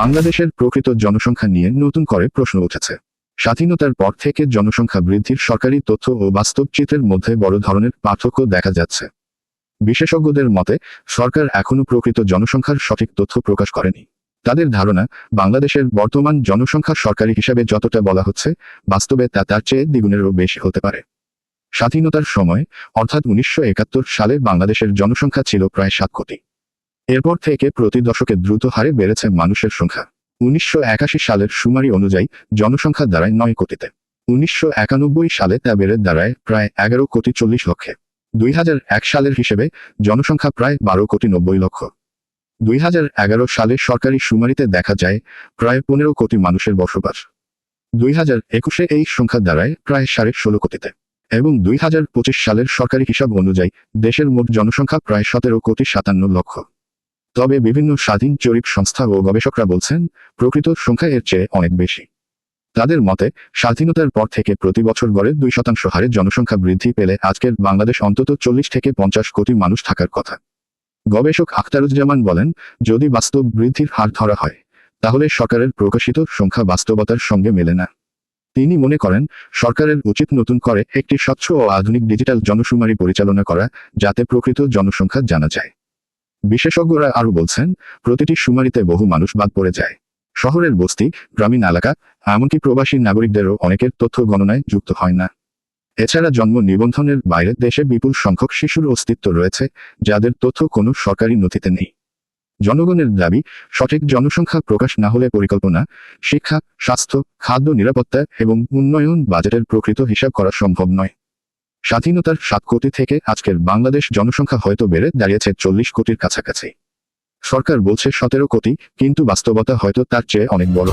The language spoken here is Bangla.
বাংলাদেশের প্রকৃত জনসংখ্যা নিয়ে নতুন করে প্রশ্ন উঠেছে। স্বাধীনতার পর থেকে জনসংখ্যা বৃদ্ধির সরকারি তথ্য ও বাস্তব চিত্রের মধ্যে বড় ধরনের পার্থক্য দেখা যাচ্ছে। বিশেষজ্ঞদের মতে, সরকার এখনও প্রকৃত জনসংখ্যার সঠিক তথ্য প্রকাশ করেনি। তাদের ধারণা, বাংলাদেশের বর্তমান জনসংখ্যা সরকারি হিসাবে যতটা বলা হচ্ছে, বাস্তবে তা তার চেয়ে দ্বিগুণেরও বেশি হতে পারে। স্বাধীনতার সময়, অর্থাৎ উনিশশো একাত্তর সালে বাংলাদেশের জনসংখ্যা ছিল প্রায় সাত কোটি। এরপর থেকে প্রতি দশকে দ্রুত হারে বেড়েছে মানুষের সংখ্যা। উনিশশো একাশি সালের সুমারি অনুযায়ী জনসংখ্যা দাঁড়ায় নয় কোটিতে। উনিশশো একানব্বই সালে তা বেড়ে দাঁড়ায় প্রায় এগারো কোটি চল্লিশ লক্ষে। দুই হাজার এক সালের হিসেবে জনসংখ্যা প্রায় বারো কোটি নব্বই লক্ষ। দুই হাজার এগারো সালে সরকারি সুমারিতে দেখা যায় প্রায় পনেরো কোটি মানুষের বসবাস। দুই একুশে এই সংখ্যা দাঁড়ায় প্রায় সাড়ে ষোলো কোটিতে। এবং দুই হাজার পঁচিশ সালের সরকারি হিসাব অনুযায়ী দেশের মোট জনসংখ্যা প্রায় সতেরো কোটি সাতান্ন লক্ষ। তবে বিভিন্ন স্বাধীন জরিপ সংস্থা ও গবেষকরা বলছেন, প্রকৃত সংখ্যা এর চেয়ে অনেক বেশি। তাদের মতে, স্বাধীনতার পর থেকে প্রতি বছর গড়ে দুই শতাংশ হারে জনসংখ্যা বৃদ্ধি পেলে আজকের বাংলাদেশ অন্তত চল্লিশ থেকে পঞ্চাশ কোটি মানুষ থাকার কথা। গবেষক আখতারুজ্জামান বলেন, যদি বাস্তব বৃদ্ধির হার ধরা হয়, তাহলে সরকারের প্রকাশিত সংখ্যা বাস্তবতার সঙ্গে মেলে না। তিনি মনে করেন, সরকারের উচিত নতুন করে একটি স্বচ্ছ ও আধুনিক ডিজিটাল জনশুমারি পরিচালনা করা, যাতে প্রকৃত জনসংখ্যা জানা যায়। বিশেষজ্ঞরা আরও বলছেন, প্রতিটি শুমারিতে বহু মানুষ বাদ পড়ে যায়। শহরের বস্তি, গ্রামীণ এলাকা, এমনকি প্রবাসী নাগরিকদেরও অনেকের তথ্য গণনায় যুক্ত হয় না। এছাড়া জন্ম নিবন্ধনের বাইরে দেশে বিপুল সংখ্যক শিশুর অস্তিত্ব রয়েছে, যাদের তথ্য কোনো সরকারি নথিতে নেই। জনগণের দাবি, সঠিক জনসংখ্যা প্রকাশ না হলে পরিকল্পনা, শিক্ষা, স্বাস্থ্য, খাদ্য নিরাপত্তা এবং উন্নয়ন বাজেটের প্রকৃত হিসাব করা সম্ভব নয়। স্বাধীনতার সাত কোটি থেকে আজকের বাংলাদেশ জনসংখ্যা হয়তো বেড়ে দাঁড়িয়েছে চল্লিশ কোটির কাছাকাছি। সরকার বলছে সতেরো কোটি, কিন্তু বাস্তবতা হয়তো তার চেয়ে অনেক বড়।